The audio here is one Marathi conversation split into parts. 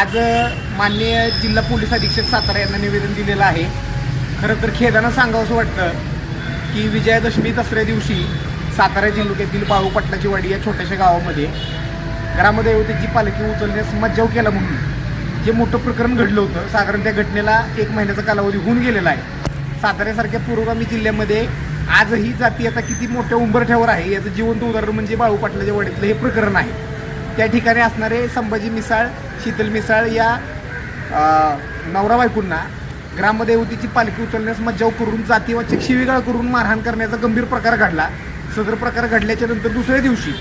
आज माननीय जिल्हा पोलीस अधीक्षक सातारा यांना निवेदन दिलेलं आहे. खरं तर खेदानं सांगावंसं वाटतं की विजयादशमी दसऱ्या दिवशी सातारा जिल्ह्यातील बाळू पाटलाची वाडी या छोट्याशा गावामध्ये ग्रामदैवतेची पालखी उचलण्यास मज्जाव केला म्हणून जे मोठं प्रकरण घडलं होतं साधारण त्या घटनेला एक महिन्याचा कालावधी होऊन गेलेला आहे. साताऱ्यासारख्या पुरोगामी जिल्ह्यामध्ये आजही जाती आता किती मोठ्या उंबरठ्यावर आहे याचं जिवंत उदाहरण म्हणजे बाळू पाटलाच्या वाडीतलं हे प्रकरण आहे. त्या ठिकाणी असणारे संभाजी मिसाळ शीतल मिसाळ या नवरा बायकोंना ग्रामदेवतेची पालखी उचलण्यास मज्जाव करून जातीवाचक शिवीगाळ करून मारहाण करण्याचा गंभीर प्रकार घडला. सदर प्रकार घडल्याच्या नंतर दुसऱ्या दिवशी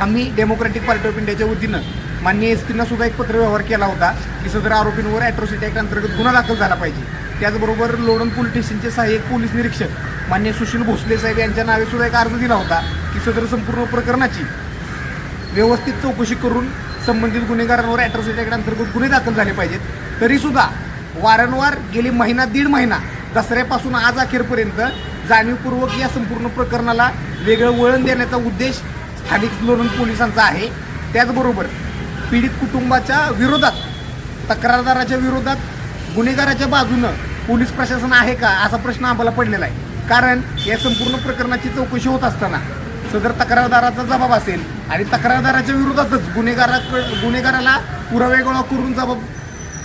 आम्ही डेमोक्रॅटिक पार्टी ऑफ इंडियाच्या वतीनं मान्य एस टीनं सुद्धा एक पत्रव्यवहार केला होता की सदर आरोपींवर ॲट्रॉसिटी ॲक्ट अंतर्गत गुन्हा दाखल झाला पाहिजे. त्याचबरोबर लोणंद पोलीस स्टेशनचे सहाय्यक पोलीस निरीक्षक मान्य सुशील भोसले साहेब यांच्या नावे सुद्धा एक अर्ज दिला होता की सदर संपूर्ण प्रकरणाची व्यवस्थित चौकशी करून संबंधित गुन्हेगारांवर ॲट्रॉसिटी ॲक्ट अंतर्गत गुन्हे दाखल झाले पाहिजेत. तरीसुद्धा वारंवार गेली महिना दीड महिना दसऱ्यापासून आज अखेरपर्यंत जाणीवपूर्वक या संपूर्ण प्रकरणाला वेगळं वळण देण्याचा उद्देश स्थानिक लोणंद पोलिसांचा आहे. त्याचबरोबर पीडित कुटुंबाच्या विरोधात तक्रारदाराच्या विरोधात गुन्हेगाराच्या बाजूनं पोलीस प्रशासन आहे का असा प्रश्न आम्हाला पडलेला आहे. कारण या संपूर्ण प्रकरणाची चौकशी होत असताना सदर तक्रारदाराचा जबाब असेल आणि तक्रारदाराच्या विरोधातच गुन्हेगारा गुन्हेगाराला पुरावे गोळा करून जबाब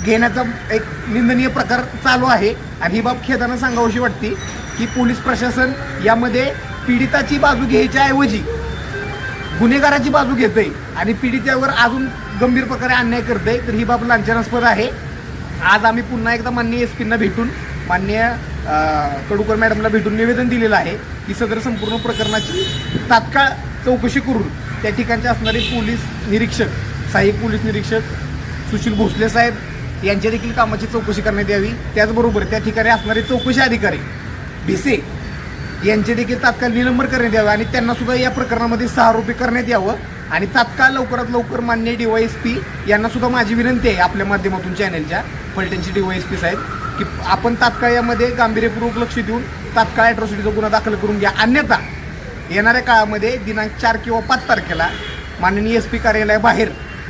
घेण्याचा एक निंदनीय प्रकार चालू आहे. आणि ही बाब खेदानं सांगावीशी वाटते की पोलीस प्रशासन यामध्ये पीडिताची बाजू घ्यायच्या ऐवजी गुन्हेगाराची बाजू घेतंय आणि पीडितावर अजून गंभीर प्रकारे अन्याय करतंय तर ही बाब लांछनास्पद आहे. आज आम्ही पुन्हा एकदा माननीय एस पींना भेटून माननीय कडूकर मॅडमला भेटून निवेदन दिलेलं आहे की सदर संपूर्ण प्रकरणाची तात्काळ चौकशी करून त्या ठिकाणचे असणारे पोलीस निरीक्षक सहाय्यक पोलीस निरीक्षक सुशील भोसले साहेब यांच्या देखील कामाची चौकशी करण्यात यावी. त्याचबरोबर त्या ठिकाणी असणारे चौकशी अधिकारी भिसे यांचे देखील तात्काळ निलंबन करण्यात यावं आणि त्यांना सुद्धा या प्रकरणामध्ये सहारोपी करण्यात यावं. आणि तात्काळ लवकरात लवकर मान्य डी वाय एस यांना सुद्धा माझी विनंती आहे आपल्या माध्यमातून चॅनलच्या फलटणचे पी साहेब की आपण तात्काळ यामध्ये गांभीर्यपूर्वक लक्ष देऊन तात्काळ ॲट्रॉसिटीचा गुन्हा दाखल करून घ्या. अन्यथा येणाऱ्या काळामध्ये दिनांक चार किंवा पाच तारखेला माननीय एस पी कार्यालयाबाहेर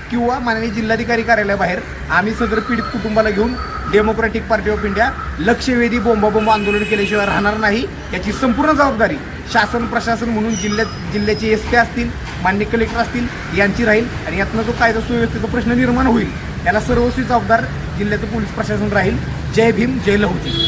किंवा माननीय जिल्हाधिकारी कार्यालयाबाहेर आम्ही सदर पीडित कुटुंबाला घेऊन डेमोक्रॅटिक पार्टी ऑफ इंडिया लक्षवेधी बोंबाबोंब आंदोलन केल्याशिवाय राहणार नाही याची संपूर्ण जबाबदारी शासन प्रशासन म्हणून जिल्ह्यात जिल्ह्याचे एस पी असतील मान्य कलेक्टर असतील यांची राहील आणि यातनं जो कायदा सुव्यवस्थेचा प्रश्न निर्माण होईल याला सर्वस्वी जबाबदार जिल्ह्याचं पोलीस प्रशासन राहील. जय भीम जय लहुजी.